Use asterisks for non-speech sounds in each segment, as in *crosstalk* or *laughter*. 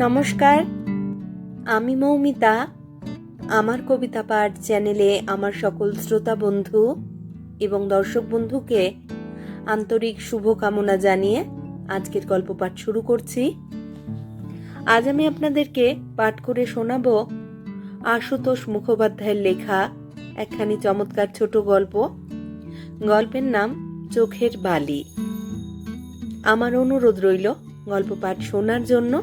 নমস্কার। আমি মৌমিতা। আমার কবিতা পাঠ চ্যানেলে আমার সকল শ্রোতা বন্ধু এবং দর্শক বন্ধুকে আন্তরিক শুভকামনা জানিয়ে আজকের গল্প পাঠ শুরু করছি। আজ আমি আপনাদেরকে পাঠ করে শোনাব আশুতোষ মুখোপাধ্যায়ের লেখা একখানি চমৎকার ছোট গল্প। গল্পের নাম চোখের বালি। আমার অনুরোধ রইল গল্প পাঠ শোনার জন্য।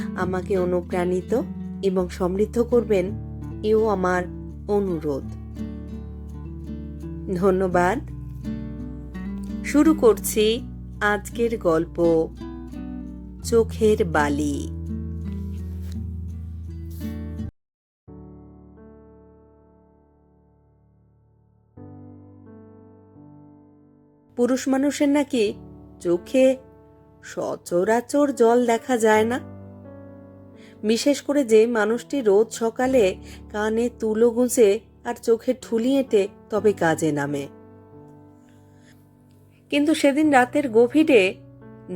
আমাকে অনুপ্রাণিত এবং সমৃদ্ধ করবেন এও আমার অনুরোধ। ধন্যবাদ। শুরু করছি আজকের গল্প, চোখের বালি। পুরুষ মানুষের নাকি চোখে সচরাচর জল দেখা যায় না? বিশেষ করে যে মানুষটি রোজ সকালে কানে তুলো গুঁজে আর চোখে ঠুলি এঁটে তবে কাজে নামে। কিন্তু সেদিন রাতের গভীরে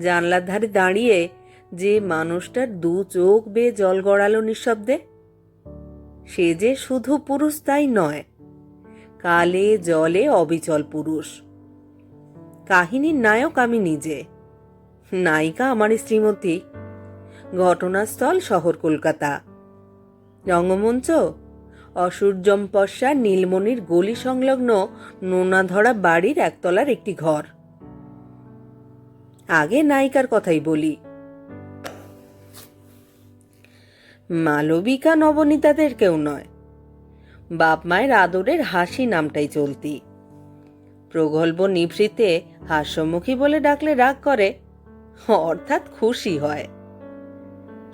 জানলার ধারে দাঁড়িয়ে যে মানুষটার দু চোখ বেয়ে জল গড়ালো নিঃশব্দে, সে যে শুধু পুরুষ তাই নয়, কালে জলে অবিচল পুরুষ। কাহিনীর নায়ক আমি নিজে, নায়িকা আমার শ্রীমতী। ঘটনাস্থল শহর কলকাতা। রঙ্গমঞ্চ অসূর্যম্পস্যা নীলমণির গলি সংলগ্ন নোনাধরা বাড়ির একতলার একটি ঘর। আগে নায়িকার কথাই বলি। মালবিকা নবনীতাদের কেউ নয়। বাপ মায়ের আদরের হাসি নামটাই চলতি। প্রগল্ভ নিভৃতে হাস্যমুখী বলে ডাকলে রাগ করে, অর্থাৎ খুশি হয়।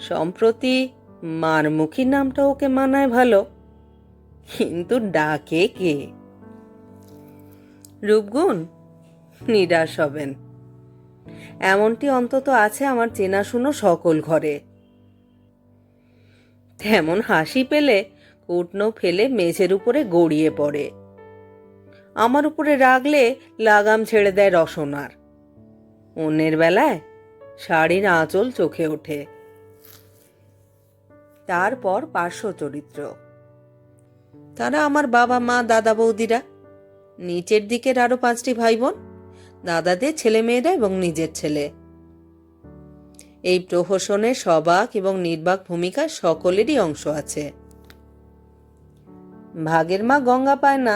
সম্প্রতি মারমুখী নামটা ওকে মানায় ভালো। কিন্তু ডাকে কে? রূপগুণ, নিরাশ হবেন। এমনটি অন্তত আছে আমার চেনাশুনো সকল ঘরে। তেমন হাসি পেলে কুটনো ফেলে মেঝের উপরে গড়িয়ে পড়ে। আমার উপরে রাগলে লাগাম ছেড়ে দেয় রসনার। অন্যের বেলায় শাড়ির আঁচল চোখে ওঠে। তারপর পার্শ্ব চরিত্র। তারা আমার বাবা, মা, দাদা বৌদিরা, নিচের দিকের আরও পাঁচটি ভাই বোন দাদাদের ছেলে মেয়েরা এবং নিজের ছেলে। এই প্রহসনে সবাক এবং নির্বাক ভূমিকা সকলেরই অংশ আছে। ভাগের মা গঙ্গা পায় না,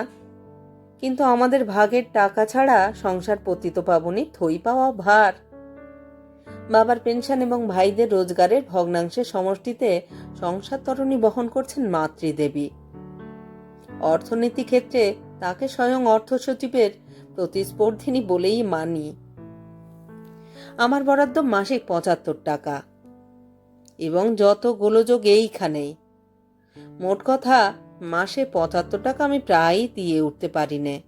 কিন্তু আমাদের ভাগের টাকা ছাড়া সংসার পতিত পাবনি থই পাওয়া ভার। বাবার পেনশন এবং ভাইদের রোজগারের ভগ্নাংশের সমষ্টিতে সংসার তরণী বহন করছেন মাতৃদেবী। অর্থনীতি ক্ষেত্রে তাকে স্বয়ং অর্থ সচিবের প্রতিস্পর্ধিনী বলেই মানি। আমার বরাদ্দ মাসিক পঁচাত্তর টাকা। এবং যত গোলযোগ এইখানেই। মোট কথা, মাসে পঁচাত্তর টাকা আমি প্রায়ই দিয়ে উঠতে পারি নে।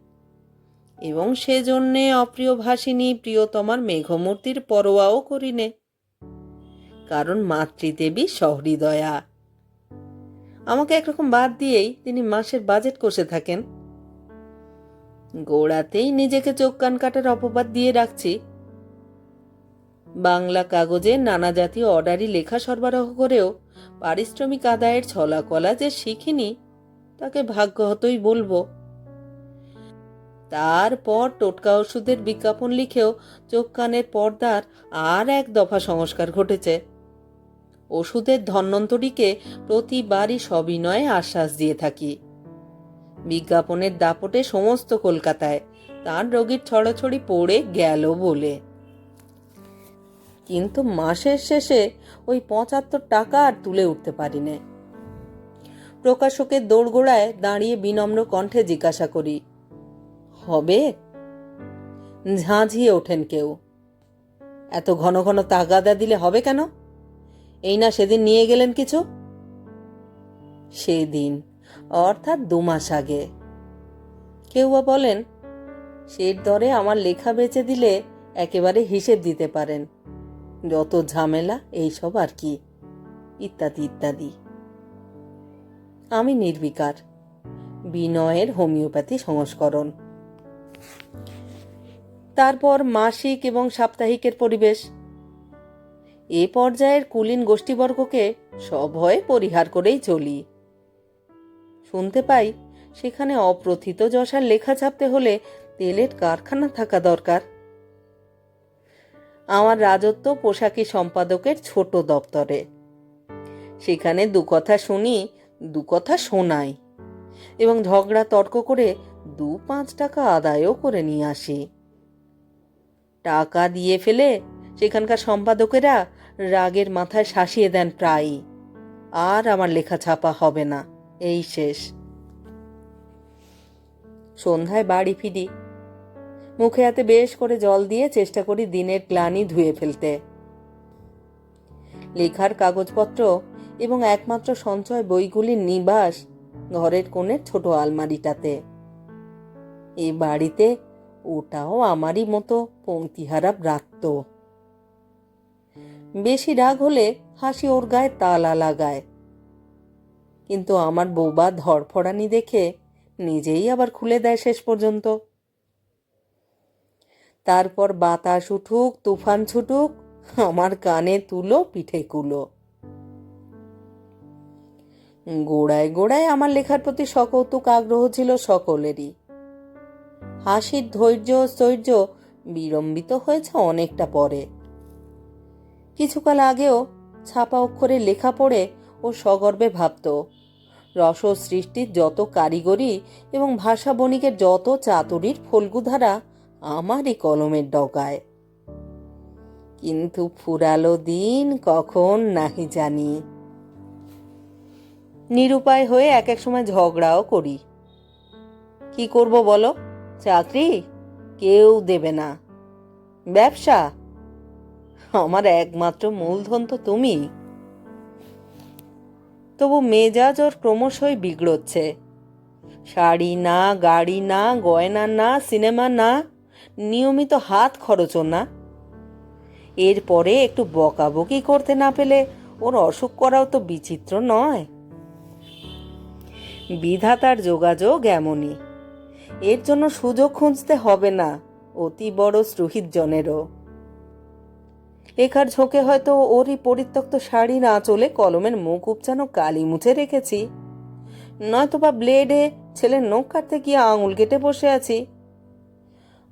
এবং সেজন্যে অপ্রিয় ভাসিনী প্রিয়তমার মেঘমূর্তির পরোয়াও করিনে। কারণ মাতৃদেবী সহৃদয়া। আমাকে একরকম বাদ দিয়েই তিনি মাসের বাজেট কষে থাকেন। গোড়াতেই নিজেকে চোখ কান কাটার অপবাদ দিয়ে রাখছি। বাংলা কাগজে নানা জাতীয় অর্ডারি লেখা সরবরাহ করেও পারিশ্রমিক আদায়ের ছলা কলা যে শিখিনি, তাকে ভাগ্যহতই বলব। তারপর টোটকা ওষুধের বিজ্ঞাপন লিখেও চোখ কানের পর্দার আর এক দফা সংস্কার ঘটেছে। ওষুধের ধন্বন্তরীকে প্রতিবারই সবিনয়ে আশ্বাস দিয়ে থাকি। বিজ্ঞাপনের দাপটে সমস্ত কলকাতায় তার রোগীর ছড়াছড়ি পড়ে গেল বলে। কিন্তু মাসের শেষে ওই পঁচাত্তর টাকা আর তুলে উঠতে পারি না প্রকাশকের দোড়গোড়ায় দাঁড়িয়ে বিনম্র কণ্ঠে জিজ্ঞাসা করি হবে? ঝাঁঝিয়ে ওঠেন কেউ। এত ঘন ঘন তাগাদা দিলে হবে কেন? এই না সেদিন নিয়ে গেলেন কিছু? সেদিন, অর্থাৎ দু মাস আগে। কেউ বা বলেন সের দরে আমার লেখা বেচে দিলে একেবারে হিসেব দিতে পারেন। যত ঝামেলা এইসব আর কি? ইত্যাদি ইত্যাদি। আমি নির্বিকার। বিনয়ের হোমিওপ্যাথি সংস্করণ। তারপর মাসিক এবং সাপ্তাহিকের পরিবেশ। এ পর্যায়ের কুলীন গোষ্ঠীবর্গকে সভয়ে পরিহার করেই চলি। শুনতে পাই, সেখানে অপ্রথিত যশার লেখা ছাপতে হলে তেলের কারখানা থাকা দরকার। আমার রাজত্ব পোশাকি সম্পাদকের ছোট দপ্তরে। সেখানে দু কথা শুনি দু কথা শোনাই এবং ঝগড়া তর্ক করে দু পাঁচ টাকা আদায়ও করে নিয়ে আসি। টাকা দিয়ে ফেলে সেখানকার সম্পাদকেরা রাগের মাথায় শাসিয়ে দেন প্রায়ই। আর আমার লেখা ছাপা হবে না। এই শেষ। সন্ধ্যায় বাড়ি ফিরি। মুখে হাতে বেশ করে জল দিয়ে চেষ্টা করি দিনের গ্লানি ধুয়ে ফেলতে। লেখার কাগজপত্র এবং একমাত্র সঞ্চয় বইগুলির নিবাস ঘরের কোণের ছোট আলমারিটাতে। এ বাড়িতে ওটাও আমারই মতো পংক্তিহারা ব্রাত্য। বেশি রাগ হলে হাসি ওর গায়ে তালা লাগায়। কিন্তু আমার বৌবা ধরফড়ানি দেখে নিজেই আবার খুলে দেয় শেষ পর্যন্ত। তারপর বাতাস উঠুক, তুফান ছুটুক, আমার কানে তুলো, পিঠে কুলো। গোড়ায় গোড়ায় আমার লেখার প্রতি সকৌতুক আগ্রহ ছিল সকলেরই। হাসির ধৈর্য স্থৈর্য বিলম্বিত হয়েছে অনেকটা পরে। কিছুকাল আগেও ছাপা অক্ষরে লেখা পড়ে ও সগর্বে ভাবত, রস সৃষ্টির যত কারিগরি এবং ভাষা বণিকের যত চাতুরির ফল্গুধারা আমারই কলমের ডগায়। কিন্তু ফুরালো দিন কখন নাহি জানি। নিরুপায় হয়ে এক এক সময় ঝগড়াও করি। কি করব বলো? চাকরি কেউ দেবে না। ব্যবসা? আমার একমাত্র মূলধন তো তুমি। তবু মেজাজ ওর ক্রমশই বিগড়চ্ছে। শাড়ি না, গাড়ি না, গয়না না, সিনেমা না, নিয়মিত হাত খরচও না। এরপরে একটু বকাবকি করতে না পেলে ওর অসুখ করাও তো বিচিত্র নয়। বিধাতার যোগাযোগ এমনই। এর জন্য সুযোগ খুঁজতে হবে না। অতি বড় জনেরও লেখার ঝোঁকে হয়তো ওরই পরিত্যক্ত শাড়ি না চলে কলমের মুখ উপচানো কালি মুছে রেখেছি। নয়তোবা ব্লেডে ছেলের নখ কাটতে গিয়ে আঙুল কেটে বসে আছি।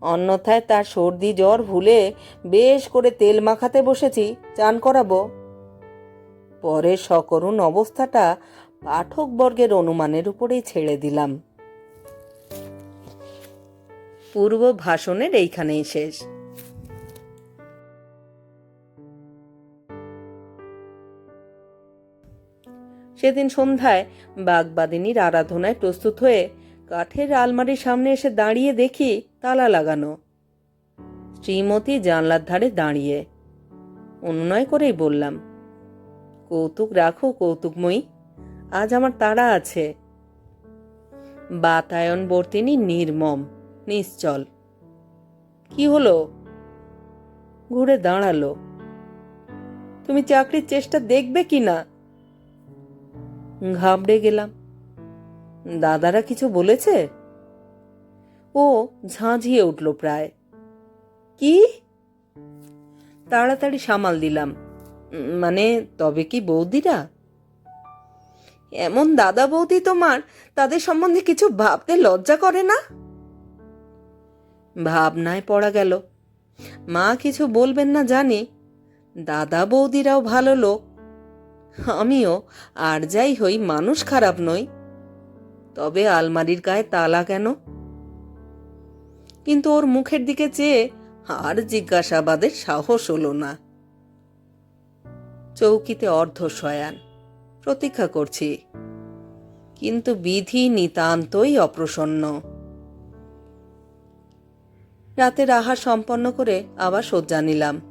অন্যথায় তার সর্দি জ্বর ভুলে বেশ করে তেল মাখাতে বসেছি, চান করাবো। পরে সকরুণ অবস্থাটা পাঠকবর্গের অনুমানের উপরেই ছেড়ে দিলাম। পূর্ব ভাষণের এইখানেই শেষ। সেদিন সন্ধ্যায় বাগবাদিনীর আরাধনায় প্রস্তুত হয়ে কাঠের আলমারির সামনে এসে দাঁড়িয়ে দেখি তালা লাগানো। শ্রীমতী জানলার ধারে দাঁড়িয়ে। অনুনয় করেই বললাম, কৌতুক রাখো কৌতুকময়ী, আজ আমার তাড়া আছে। বাতায়ন বর্তিনী নির্মম। নিশ্চল। কি হলো? ঘুরে দাঁড়াল। তুমি চাকরির চেষ্টা দেখবে কি না? ঘাবড়ে গেলাম। দাদারা কিছু বলেছে? ও ঝাঁঝিয়ে উঠল প্রায়। কি? তাড়াতাড়ি সামাল দিলাম। মানে তবে কি বৌদিরা? এমন দাদা বৌদি তোমার, তাদের সম্বন্ধে কিছু ভাবতে লজ্জা করে না? ভাবনায় পড়া গেল। মা কিছু বলবেন না জানি। দাদা বৌদিরাও ভালো লোক। আমিও আর যাই হই, মানুষ খারাপ নই। তবে আলমারির গায়ে তালা কেন? কিন্তু ওর মুখের দিকে চেয়ে আর জিজ্ঞাসাবাদের সাহস হলো না। চৌকিতে অর্ধ শয়ান, প্রতীক্ষা করছি। কিন্তু বিধি নিতান্তই অপ্রসন্ন। রাতের আহার সম্পন্ন করে আবার শয্যা নিলাম।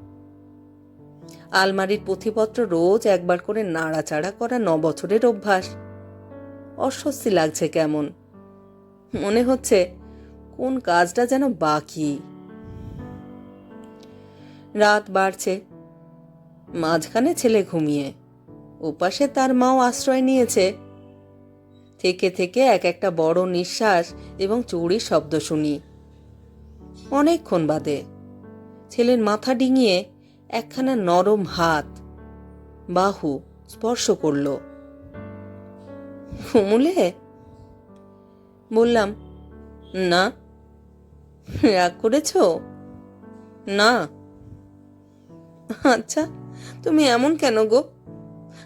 আলমারির পুঁথিপত্র রোজ একবার করে নাড়াচাড়া করা ন বছরের অভ্যাস। অস্বস্তি লাগছে কেমন? মনে হচ্ছে, কোন কাজটা যেন বাকি? রাত বাড়ছে। মাঝখানে ছেলে ঘুমিয়ে। ওপাশে তার মাও আশ্রয় নিয়েছে। থেকে থেকে এক একটা বড় নিঃশ্বাস এবং চুরির শব্দ শুনি। অনেকক্ষণ বাদে। ছেলের মাথা ডিঙিয়ে একখানা নরম হাত। বাহু স্পর্শ করল। ঘুমুলে বললাম, না। রাগ করেছ? না। আচ্ছা তুমি এমন কেন গো?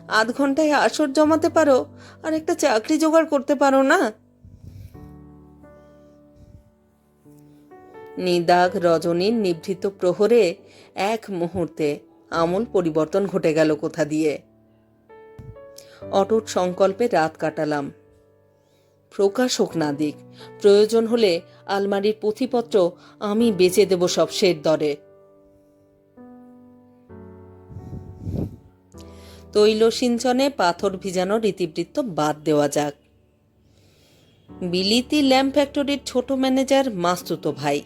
আধ ঘন্টায় আসর জমাতে পারো আর একটা চাকরি জোগাড় করতে পারো না? নিদাগ রজনীর নিভৃত প্রহরে এক মুহূর্তে আমূল পরিবর্তন ঘটে গেল কোথা দিয়ে। অটুট সংকল্পে রাত কাটালাম। প্রকাশক না দিক, প্রয়োজন হলে আলমারির পুঁথিপত্র আমি বেচে দেব সব শের দরে। তৈল সিঞ্চনে পাথর ভিজানোর রীতিবৃত্ত বাদ দেওয়া যাক। বিলিতি ল্যাম্প ফ্যাক্টরির ছোট ম্যানেজার মাস্তুতো ভাই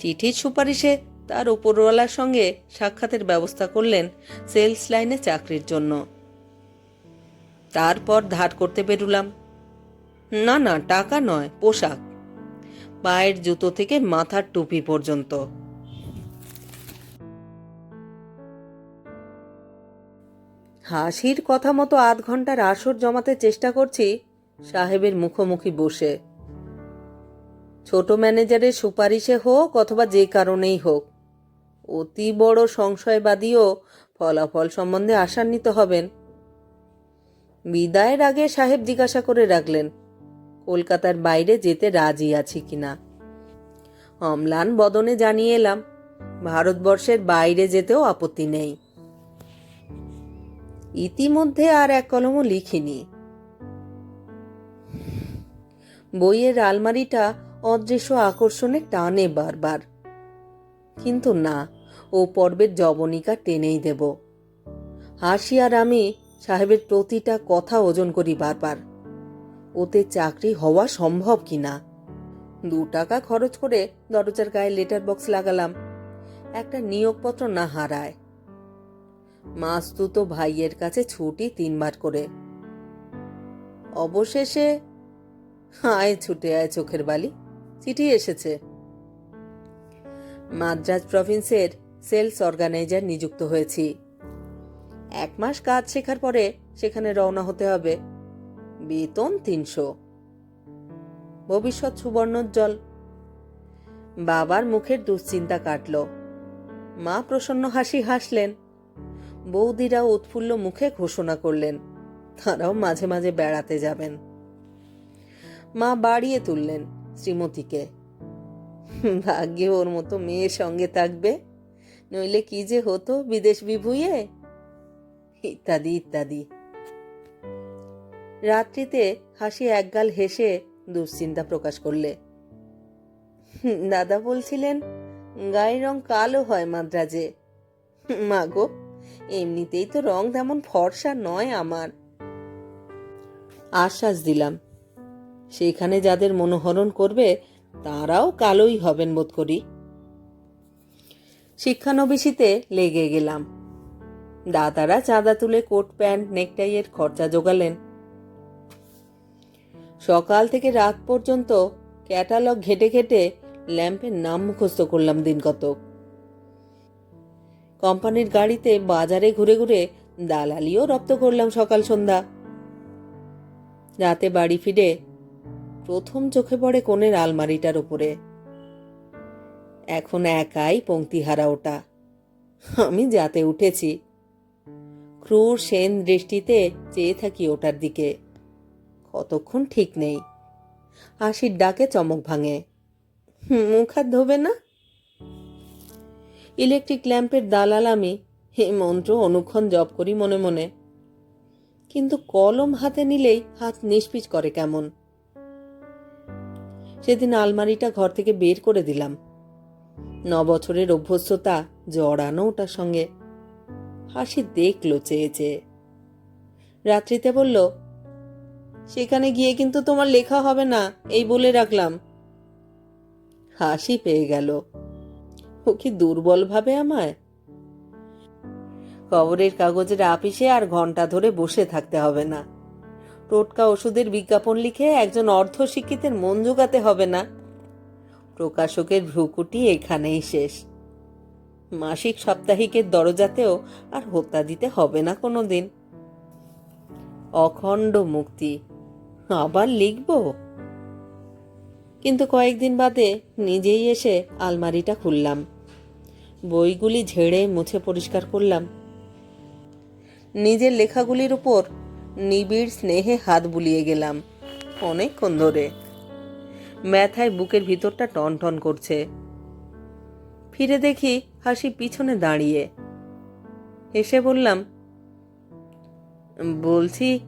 চিঠির সুপারিশে তার উপরওয়ালার সঙ্গে সাক্ষাতের ব্যবস্থা করলেন সেলস লাইনে চাকরির জন্য। তারপর ধার করতে বেরুলাম। না না, টাকা নয়, পোশাক। পায়ের জুতো থেকে মাথার টুপি পর্যন্ত। হাসির কথা মতো আধ ঘণ্টার আসর জমাতে চেষ্টা করছি সাহেবের মুখোমুখি বসে। ছোট ম্যানেজারের সুপারিশে হোক অথবা যে কারণেই হোক, অতি বড় সংশয়বাদীও ফলাফল সম্বন্ধে আশান্বিত হবেন। বিদায়ের আগে সাহেব জিজ্ঞাসা করে রাখলেন, কলকাতার বাইরে যেতে রাজি আছি কিনা? অম্লান বদনে জানিয়ে এলাম, ভারতবর্ষের বাইরে যেতেও আপত্তি নেই। ইতিমধ্যে আর এক কলমও লিখিনি। বইয়ের আলমারিটা অদৃশ্য আকর্ষণে টানে বারবার। কিন্তু না, ও পর্বের জবনিকা টেনেই দেব। হাসি আর আমি সাহেবের প্রতিটা কথা ওজন করি বারবার। ওতে চাকরি হওয়া সম্ভব কি না? দু টাকা খরচ করে দরজার গায়ে লেটার বক্স লাগালাম। একটা নিয়োগপত্র না হারায়। মাস্তুতো ভাইয়ের কাছে ছুটি তিনবার করে। অবশেষে আয় ছুটে আয় চোখের বালি। চিঠি এসেছে। মাদ্রাজ প্রভিন্সের সেলস অর্গানাইজার নিযুক্ত হয়েছি। এক মাস কাজ শেখার পরে সেখানে রওনা হতে হবে। বেতন তিনশো। ভবিষ্যৎ সুবর্ণোজ্জ্বল। বাবার মুখের দুশ্চিন্তা কাটল। মা প্রসন্ন হাসি হাসলেন। বৌদিরা উৎফুল্ল মুখে ঘোষণা করলেন, তারাও মাঝে মাঝে বেড়াতে যাবেন। মা বাড়িয়ে তুললেন শ্রীমতীকে। ভাগ্যে ওর মতো মেয়ের সঙ্গে থাকবে? নইলে কি যে হতো বিদেশ বিভুইয়ে? ইত্যাদি ইত্যাদি। রাত্রিতে হাসি একগাল হেসে দুশ্চিন্তা প্রকাশ করলে। দাদা বলছিলেন, গায়ের রং কালো হয় মাদ্রাজে। মাগো এমনিতেই তো রং তেমন ফর্সা নয় আমার। আশ্বাস দিলাম। সেখানে যাদের মনোহরণ করবে, তারাও কালোই হবেন বোধ করি। শিক্ষানবিশিতে লেগে গেলাম। দাদারা চাঁদা তুলে কোট, প্যান্ট, নেকটাইয়ের খরচা জোগালেন। সকাল থেকে রাত পর্যন্ত ক্যাটালগ ঘেটে ঘেটে ল্যাম্পের নাম মুখস্থ করলাম দিন কতক। কোম্পানির গাড়িতে বাজারে ঘুরে ঘুরে দালালিও রপ্ত করলাম সকাল সন্ধ্যা। রাতে বাড়ি ফিরে প্রথম চোখে পড়ে কোণের আলমারিটার উপরে। এখন একাই পংক্তিহারা ওটা। আমি যাতে উঠেছি। ক্রূর সেন দৃষ্টিতে চেয়ে থাকি ওটার দিকে। কতক্ষণ ঠিক নেই। হাসির ডাকে চমক ভাঙে। মুখ হাত ধোবে না? ইলেকট্রিক ল্যাম্পের দালাল আমি, হে মন্ত্র, অনুক্ষণ জপ করি মনে মনে। কিন্তু কলম হাতে নিলেই হাত নিষ্পিচ করে কেমন? সেদিন আলমারিটা ঘর থেকে বের করে দিলাম। ন বছরের অভ্যস্ততা জড়ানো ওটার সঙ্গে। হাসি দেখল চেয়ে চেয়ে। রাত্রিতে বলল, সেখানে গিয়ে কিন্তু তোমার লেখা হবে না, এই বলে রাখলাম। হাসি পেয়ে গেল। ও কি দুর্বল ভাবে আমায়? খবরের কাগজের আপিসে আর ঘণ্টা ধরে বসে থাকতে হবে না। টোটকা ওষুধের বিজ্ঞাপন লিখে একজন অর্ধশিক্ষিতের মন জোগাতে হবে না। প্রকাশকের ভ্রুকুটি এখানেই শেষ। মাসিক সাপ্তাহিকের দরজাতেও আর হত্যা দিতে হবে না কোনো দিন অখণ্ড মুক্তি। আবার লিখব? কিন্তু কয়েকদিন বাদে নিজেই এসে আলমারিটা খুললাম। বইগুলি ঝেড়ে মুছে পরিষ্কার করলাম। নিজের লেখাগুলির উপর নিবিড় স্নেহে হাত বুলিয়ে গেলাম। অনেকক্ষণ ধরে। ব্যথায় বুকের ভিতরটা টন টন করছে। ফিরে দেখি হাসি পিছনে দাঁড়িয়ে। এসে বললাম, বলছি,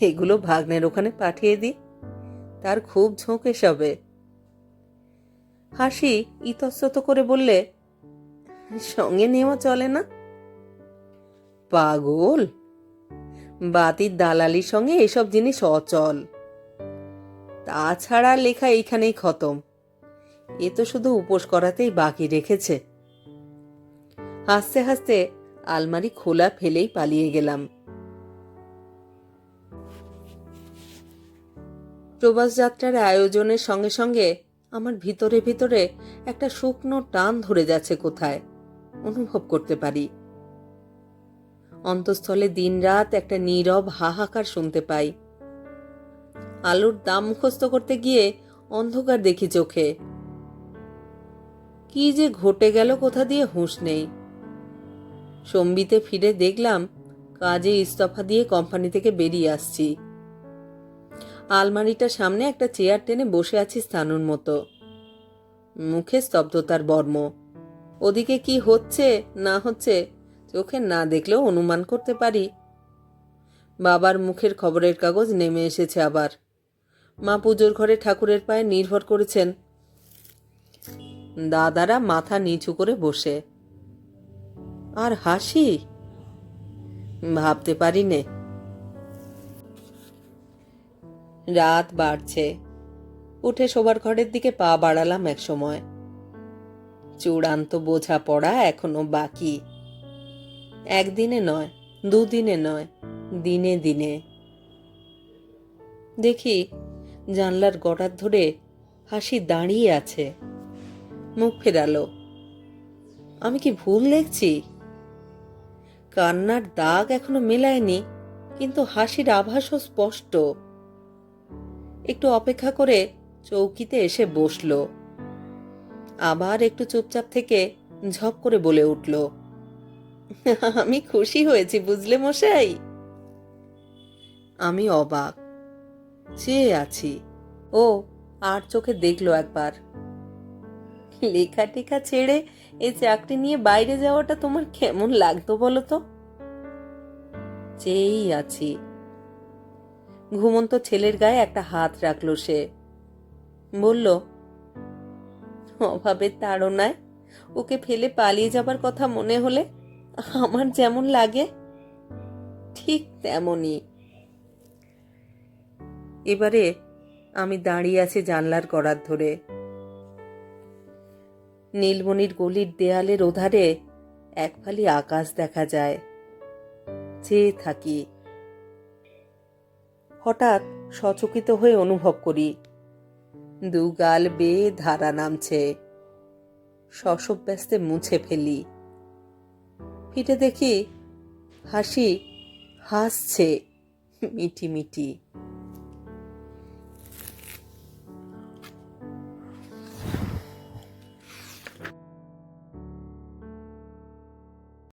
এগুলো ভাগ্নের ওখানে পাঠিয়ে দি। তার খুব ঝোঁক এসবে। হাসি ইতস্তত করে বললে, সঙ্গে নেওয়া চলে না? পাগল! বাতির দালালির সঙ্গে এসব জিনিস অচল। তাছাড়া লেখা এইখানেই খতম। এ তো শুধু উপোস করাতেই বাকি রেখেছে। হাসতে হাসতে আলমারি খোলা ফেলেই পালিয়ে গেলাম। প্রবাস যাত্রার আয়োজনের সঙ্গে সঙ্গে আমার ভিতরে ভিতরে একটা শুকনো টান ধরে যাচ্ছে কোথায়, অনুভব করতে পারি। অন্তঃস্থলে দিনরাত একটা নীরব হাহাকার শুনতে পাই। আলুর দাম মুখস্থ করতে গিয়ে অন্ধকার দেখি চোখে। কি যে ঘটে গেল কোথা দিয়ে হুঁশ নেই। সম্বিতে ফিরে দেখলাম কাজে ইস্তফা দিয়ে কোম্পানি থেকে বেরিয়ে আসছি। আলমারিটার সামনে একটা চেয়ার টেনে বসে আছি স্থানুর মতো। মুখে স্তব্ধতার বর্ম। ওদিকে কি হচ্ছে, না হচ্ছে চোখে না দেখলেও অনুমান করতে পারি। বাবার মুখের খবরের কাগজ নেমে এসেছে আবার। মা পুজোর ঘরে ঠাকুরের পায়ে নির্ভর করেছেন। দাদারা মাথা নিচু করে বসে। আর হাসি? ভাবতে পারি নে রাত বাড়ছে। উঠে শোবার ঘরের দিকে পা বাড়ালাম এক সময় চূড়ান্ত বোঝা পড়া এখনও বাকি। একদিনে নয়, দুদিনে নয়, দিনে দিনে। দেখি জানলার গড়ার ধরে হাসি দাঁড়িয়ে আছে। মুখ ফেরালো। আমি কি ভুল দেখছি? কান্নার দাগ এখনও মেলায়নি, কিন্তু হাসির আভাসও স্পষ্ট। একটু অপেক্ষা করে চৌকিতে এসে বসল। আবার একটু চুপচাপ থেকে ঝপ করে বলে উঠল। *laughs* আমি খুশি হয়েছি, বুঝলে মশাই? আমি অবাক। চেয়ে আছি। ও, আর চোখে দেখল একবার। লেখা টেখা ছেড়ে এই চাকরি নিয়ে বাইরে যাওয়াটা তোমার কেমন লাগতো বলো তো? চেয়েই আছি। ঘুমন্ত ছেলের গায়ে একটা হাত রাখল সে। বলল, অভাবের তাড়নায় ওকে ফেলে পালিয়ে যাবার কথা মনে হলে আমার যেমন লাগে, ঠিক তেমনই। এবারে আমি দাঁড়িয়ে আছি জানলার করার ধরে। নীলমণির গলির দেয়ালের ওধারে এক ফালি আকাশ দেখা যায়। চেয়ে থাকি। হঠাৎ সচকিত হয়ে অনুভব করি। দুগাল বেয়ে ধারা নামছে। শশব ব্যস্তে মুছে ফেলি। ফিরে দেখি হাসি হাসছে মিটি মিটি।